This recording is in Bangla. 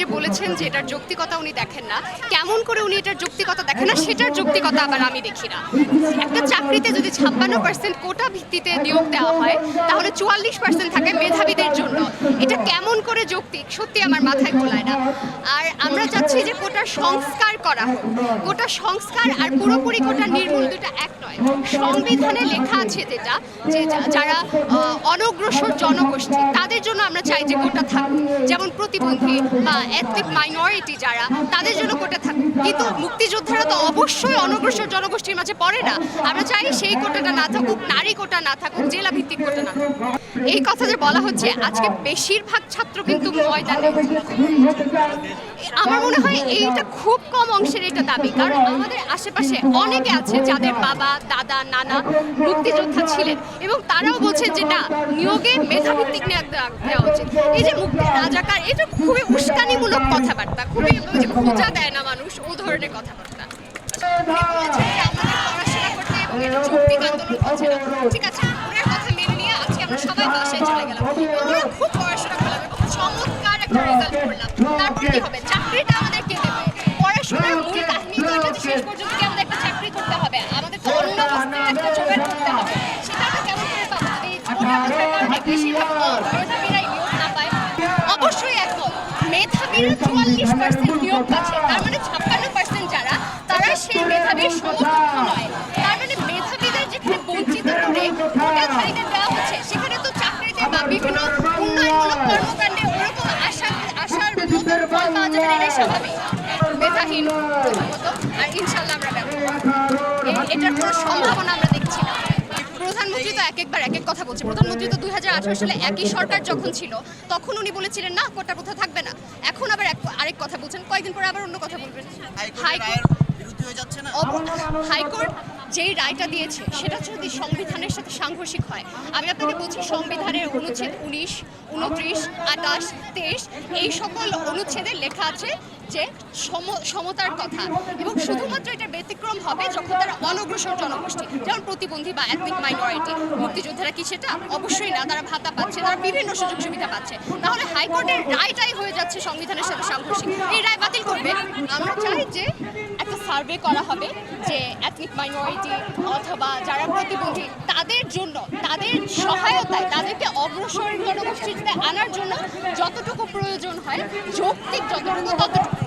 যে বলেছেন যে এটার যৌক্তিকতা উনি দেখেন না, কেমন করে উনি এটার যৌক্তিকতা দেখেন না, সেটার যৌক্তিকতা আবার আমি দেখি না। একটা চাকরিতে যদি ছাপ্পান্ন পার্সেন্ট কোটা ভিত্তিতে নিয়োগ দেওয়া হয়, তাহলে চুয়াল্লিশ পার্সেন্ট থাকে মেধাবীদের জন্য। এটা কেমন করে যৌক্তিক? সত্যি আমার মাথায় গোলায় না। আর আমরা চাচ্ছি যে কোটার সংস্কার করা হোক। কোটা সংস্কার আর পুরোপুরি কোটা নির্মূল দুটা এক নয়। সংবিধানে লেখা আছে যেটা, যে যারা অনগ্রসর জনগোষ্ঠী আমরা চাই যে কোটা থাকুক। যেমন প্রতিবন্ধী বা এথনিক মাইনরিটি যারা, তাদের জন্য কোটা থাকুক। কিন্তু মুক্তিযোদ্ধারা তো অবশ্যই অনগ্রসর জনগোষ্ঠীর মাঝে পড়ে না। আমরা চাই সেই কোটাটা না থাকুক, নারী কোটা না থাকুক জেলা ভিত্তিক কোটা না থাকুক। এই কথা যে বলা হচ্ছে, আজকে বেশিরভাগ ছাত্র কিন্তু ময়দানে আমার মনে হয় এইটা খুব কম অংশের এটা দাবি, কারণ আমাদের আশেপাশে অনেকে আছে যাদের বাবা, দাদা, নানা মুক্তিযোদ্ধা ছিলেন এবং তারাও বলছেন যে না, নিয়োগে মেধাভিত্তিক দেওয়া দেওয়া উচিত। এই যে মুক্তি রাজাকার, এটা খুবই উস্কানিমূলক কথাবার্তা, খুবই খোঁজা দেয় না মানুষ ও ধরনের কথাবার্তা। চমৎকার একটা চাকরিটা আমাদের একটা চাকরি করতে হবে? আমাদের কেমন চুয়াল্লিশ পার্সেন্ট নিয়োগ পাচ্ছে তার মানে ছাপ্পান্ন পার্সেন্ট যারা তারা সেই মেধাবীর সমকক্ষ নয়। তার মানে মেধাবীদের যেখানে বঞ্চিত করে দেওয়া হচ্ছে সেখানে তো চাকরিতে বা বিভিন্ন উন্নয়নমূলক কর্মকাণ্ডে ওরকম আশা আশার মতো ফল পাওয়া যাবে এটাই স্বাভাবিক। মেধাহীন আর ইনশাল্লাহ আমরা এটার কোনো সম্ভাবনা আমরা দেখছি না। প্রধানমন্ত্রী তো এক একবার এক এক কথা বলছে। প্রধানমন্ত্রী তো দুই হাজার আঠারো সালে একই সরকার যখন ছিল তখন উনি বলেছিলেন না কোটা প্রথা থাকবে না এখন আবার এক আরেক কথা বলছেন কয়েকদিন পরে আবার অন্য কথা বলবেন হাইকোর্ট যেই রায়টা দিয়েছে সেটা যদি সংবিধানের সাথে সাংঘর্ষিক হয়। আমি আপনাকে বলছি সংবিধানের অনুচ্ছেদ উনিশ উনত্রিশ আঠাশ তেইশ এই সকল অনুচ্ছেদে লেখা আছে যে সম- সমতার কথা। এবং শুধুমাত্র এটা ব্যতিক্রম হবে যখন তারা অনগ্রসর জনগোষ্ঠী, যেমন প্রতিবন্ধী বা এথনিক মাইনরিটি মুক্তিযোদ্ধারা কি সেটা? অবশ্যই না। তারা ভাতা পাচ্ছে, তারা বিভিন্ন সুযোগ সুবিধা পাচ্ছে। তাহলে হাইকোর্টের রায়টাই হয়ে যাচ্ছে সংবিধানের সাথে সাংঘর্ষিক। এই রায় বাতিল করবে। আমরা চাই যে একটা সার্ভে করা হবে যে এথনিক মাইনরিটি অথবা যারা প্রতিবন্ধী, তাদের জন্য, তাদের সহায়তায়, তাদেরকে অগ্রসর জনগোষ্ঠীতে আনার জন্য যতটুকু প্রয়োজন হয়, যৌক্তিক যতটুকু ততটুকু